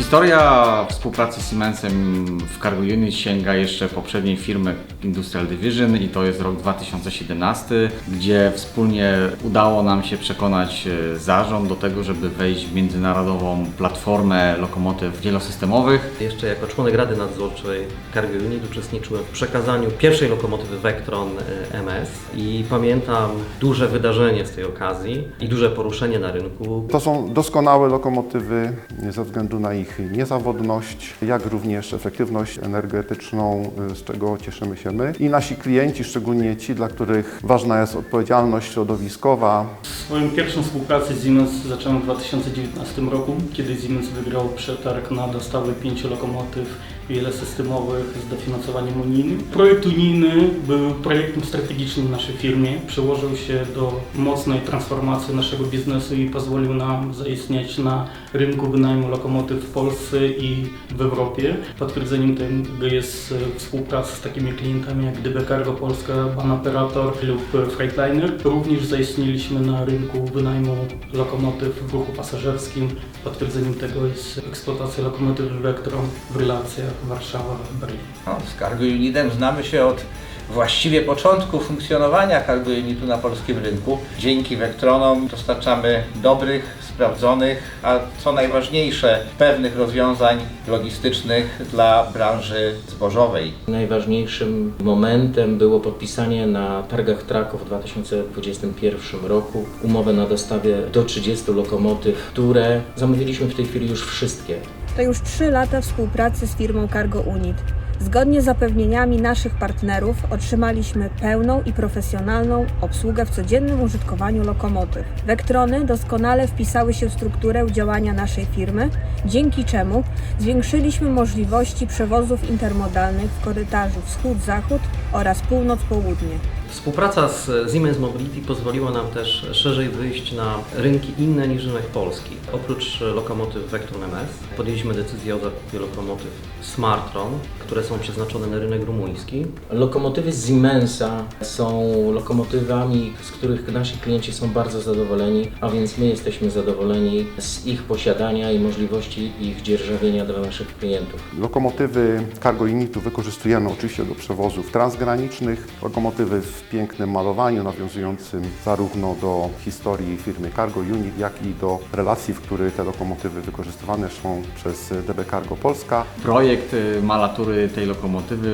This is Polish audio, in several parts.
Historia współpracy z Siemensem w Cargo Unit sięga jeszcze poprzedniej firmy Industrial Division i to jest rok 2017, gdzie wspólnie udało nam się przekonać e, zarząd do tego, żeby wejść w międzynarodową platformę lokomotyw wielosystemowych. Jeszcze jako członek Rady Nadzorczej Cargo Unit uczestniczyłem w przekazaniu pierwszej lokomotywy Vectron y, MS i pamiętam duże wydarzenie z tej okazji i duże poruszenie na rynku. To są doskonałe lokomotywy nie ze względu na ich niezawodność, jak również efektywność energetyczną, y, z czego cieszymy się my i nasi klienci, szczególnie ci, dla których ważna jest odpowiedzialność środowiskowa. Swoją pierwszą współpracę z Siemens zacząłem w 2019 roku, kiedy Siemens wygrał przetarg na dostawę pięciu lokomotyw wielosystemowych z dofinansowaniem unijnym. Projekt unijny był projektem strategicznym w naszej firmie. Przyłożył się do mocnej transformacji naszego biznesu i pozwolił nam zaistnieć na rynku wynajmu lokomotyw w Polsce i w Europie. Potwierdzeniem tego jest współpraca z takimi klientami jak DB Cargo Polska, Ban Operator lub Freightliner. Również zaistnieliśmy na rynku wynajmu lokomotyw w ruchu pasażerskim. Potwierdzeniem tego jest eksploatacja lokomotyw Vectron w relacjach Warszawa-Berlin. No, z Cargo Unitem znamy się od właściwie początku funkcjonowania Cargo Unitu na polskim rynku. Dzięki Vectronom dostarczamy dobrych, sprawdzonych, a co najważniejsze, pewnych rozwiązań logistycznych dla branży zbożowej. Najważniejszym momentem było podpisanie na targach Traków w 2021 roku umowę na dostawie do 30 lokomotyw, które zamówiliśmy w tej chwili już wszystkie. To już 3 lata współpracy z firmą Cargo Unit. Zgodnie z zapewnieniami naszych partnerów otrzymaliśmy pełną i profesjonalną obsługę w codziennym użytkowaniu lokomotyw. Vectrony doskonale wpisały się w strukturę działania naszej firmy, dzięki czemu zwiększyliśmy możliwości przewozów intermodalnych w korytarzu wschód-zachód oraz północ-południe. Współpraca z Siemens Mobility pozwoliła nam też szerzej wyjść na rynki inne niż rynek polski. Oprócz lokomotyw Vectron MS podjęliśmy decyzję o zakupie lokomotyw Smartron, które są przeznaczone na rynek rumuński. Lokomotywy z Siemensa są lokomotywami, z których nasi klienci są bardzo zadowoleni, a więc my jesteśmy zadowoleni z ich posiadania i możliwości ich dzierżawienia dla naszych klientów. Lokomotywy Cargo Unitu wykorzystujemy oczywiście do przewozów transgranicznych, lokomotywy w pięknym malowaniu nawiązującym zarówno do historii firmy Cargo Unit, jak i do relacji, w których te lokomotywy wykorzystywane są przez DB Cargo Polska. Projekt y, malatury tej lokomotywy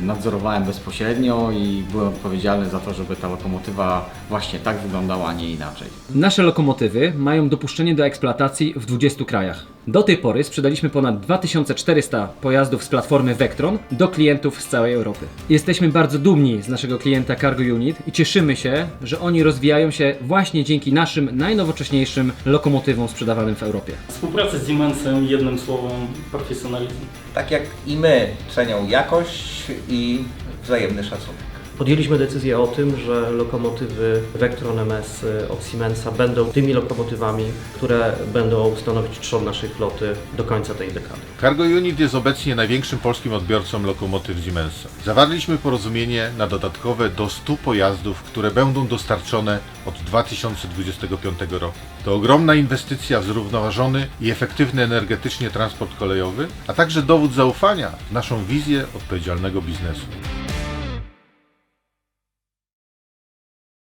nadzorowałem bezpośrednio i byłem odpowiedzialny za to, żeby ta lokomotywa właśnie tak wyglądała, a nie inaczej. Nasze lokomotywy mają dopuszczenie do eksploatacji w 20 krajach. Do tej pory sprzedaliśmy ponad 2400 pojazdów z platformy Vectron do klientów z całej Europy. Jesteśmy bardzo dumni z naszego klienta Cargo Unit i cieszymy się, że oni rozwijają się właśnie dzięki naszym najnowocześniejszym lokomotywom sprzedawanym w Europie. Współpraca z Siemensem, jednym słowem, profesjonalizm. Tak jak i my cenią jakość i wzajemny szacunek. Podjęliśmy decyzję o tym, że lokomotywy Vectron MS od Siemensa będą tymi lokomotywami, które będą stanowić trzon naszej floty do końca tej dekady. Cargo Unit jest obecnie największym polskim odbiorcą lokomotyw Siemensa. Zawarliśmy porozumienie na dodatkowe do 100 pojazdów, które będą dostarczone od 2025 roku. To ogromna inwestycja w zrównoważony i efektywny energetycznie transport kolejowy, a także dowód zaufania w naszą wizję odpowiedzialnego biznesu.